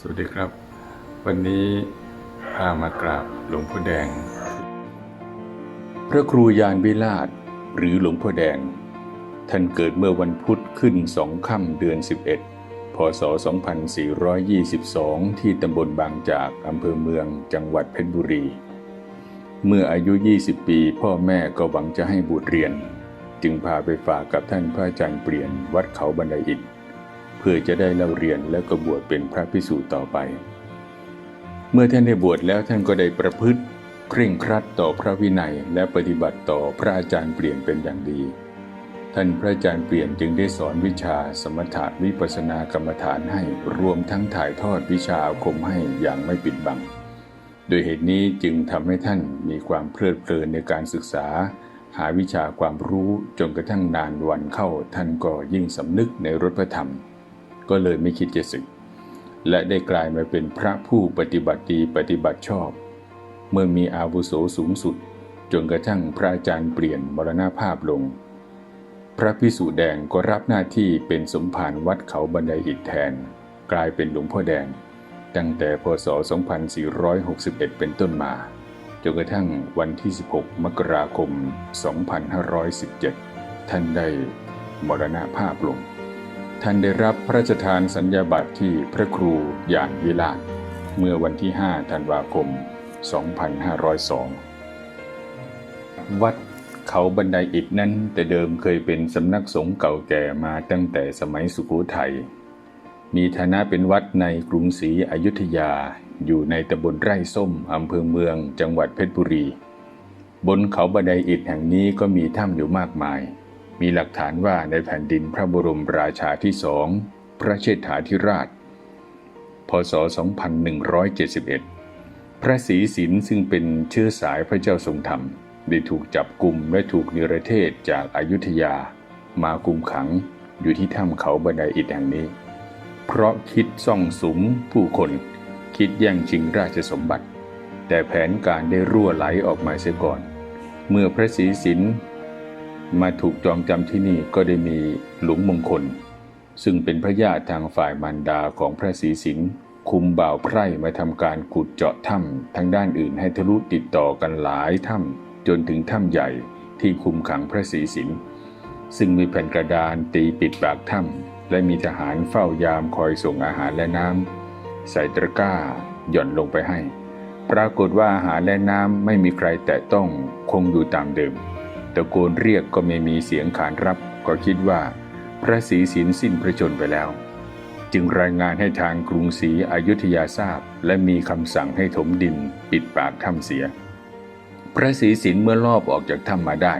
สวัสดีครับ วันนี้พามากราบหลวงพ่อแดง พระครูยานวิราชหรือหลวงพ่อแดง ท่านเกิดเมื่อวันพุธขึ้นสองค่ำเดือน 11 พศ 2422 ที่ตำบลบางจากอำเภอเมืองจังหวัดเพชรบุรี เมื่ออายุ 20 ปี พ่อแม่ก็หวังจะให้บุตรเรียน จึงพาไปฝากกับท่านพระอาจารย์เปลี่ยนวัดเขาบันไดอิฐ เพื่อจะได้เล่าเรียนและก็บวชเป็นพระพิสุต่อไป เมื่อท่านได้บวชแล้วท่านก็ได้ประพฤติเคร่งครัดต่อพระวินัยและปฏิบัติต่อพระอาจารย์เปลี่ยนเป็นอย่างดี ท่านพระอาจารย์เปลี่ยนจึงได้สอนวิชาสมถะวิปัสสนากรรมฐานให้รวมทั้งถ่ายทอดวิชาอาคมให้อย่างไม่ปิดบัง โดยเหตุนี้จึงทำให้ท่านมีความเพลิดเพลินในการศึกษา หาวิชาความรู้จนกระทั่งนานวันเข้าท่านก็ยิ่งสำนึกในรถพระธรรม ก็เลยไม่คิดจะศึก และได้กลายมาเป็นพระผู้ปฏิบัติดีปฏิบัติชอบ เมื่อมีอาวุโสสูงสุด จนกระทั่งพระอาจารย์เปลี่ยนมรณาภาพลง พระพิสุแดงก็รับหน้าที่เป็นสมภารวัดเขาบันไดอิฐแทน กลายเป็นหลวงพ่อแดง ตั้งแต่พศ 2461 เป็นต้นมาจนกระทั่งวันที่ 16 มกราคม 2517 ท่านได้มรณภาพลง ท่านได้รับพระราชทานสัญญาบัตรที่พระครูยานวิราชเมื่อวันที่ 5 ธันวาคม 2502 วัดเขาบันไดอิฐนั้นแต่เดิมเคยเป็นสำนักสงฆ์เก่าแก่มาตั้งแต่สมัยสุโขทัย มีฐานะเป็นวัดในกรุงศรีอยุธยา อยู่ในตำบลไร่ส้มอำเภอเมือง จังหวัดเพชรบุรี บนเขาบันไดอิฐแห่งนี้ก็มีถ้ำอยู่มากมาย มีหลักฐานว่าในแผ่นดินพระบรมราชาที่สองพระเชษฐาธิราช พศ 2171 พระศรีสินซึ่งเป็นเชื้อสายพระเจ้าทรงธรรม ได้ถูกจับกลุ่มและถูกนิรเทศจากอายุทยา มาคุมขังอยู่ที่ถ้ำเขาบันไดอิฐแห่งนี้ เพราะคิดซ่องสุมผู้คนคิดแย่งชิงราชสมบัติ แต่แผนการได้รั่วไหลออกมาเสียก่อน เมื่อพระศรีสิน มาถูกจองจำที่นี่ก็ได้มีหลวงมงคล ซึ่งเป็นพระญาติทางฝ่ายมารดาของพระศรีสินคุมบ่าวไพร่มาทำการขุดเจาะถ้ำทางด้านอื่นให้ทะลุติดต่อกันหลายถ้ำจนถึงถ้ำใหญ่ที่คุมขังพระศรีสินซึ่งมีแผ่นกระดานตีปิดปากถ้ำและมีทหารเฝ้ายามคอยส่งอาหารและน้ำใส่ตะกร้าหย่อนลงไปให้ ปรากฏว่าอาหารและน้ำไม่มีใครแตะต้องคงอยู่ตามเดิม ตะโกนเรียกก็ไม่มีเสียงขานรับ ก็คิดว่า พระศรีสินสิ้นพระชนไปแล้ว จึงรายงานให้ทางกรุงศรีอยุธยาทราบ และมีคำสั่งให้ถมดินปิดปากถ้ำเสีย พระศรีสินเมื่อลอบออกจากถ้ำมาได้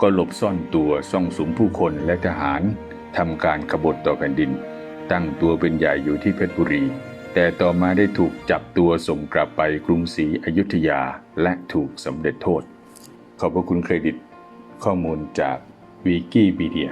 ก็หลบซ่อนตัวซ่องสุมผู้คนและทหารทำการขบฏต่อแผ่นดิน ตั้งตัวเป็นใหญ่อยู่ที่เพชรบุรีแต่ต่อมาได้ถูกจับตัวส่งกลับไปกรุงศรีอยุธยาและถูกสำเร็จโทษ ขอบพระคุณเครดิต ข้อมูลจากวิกิพีเดีย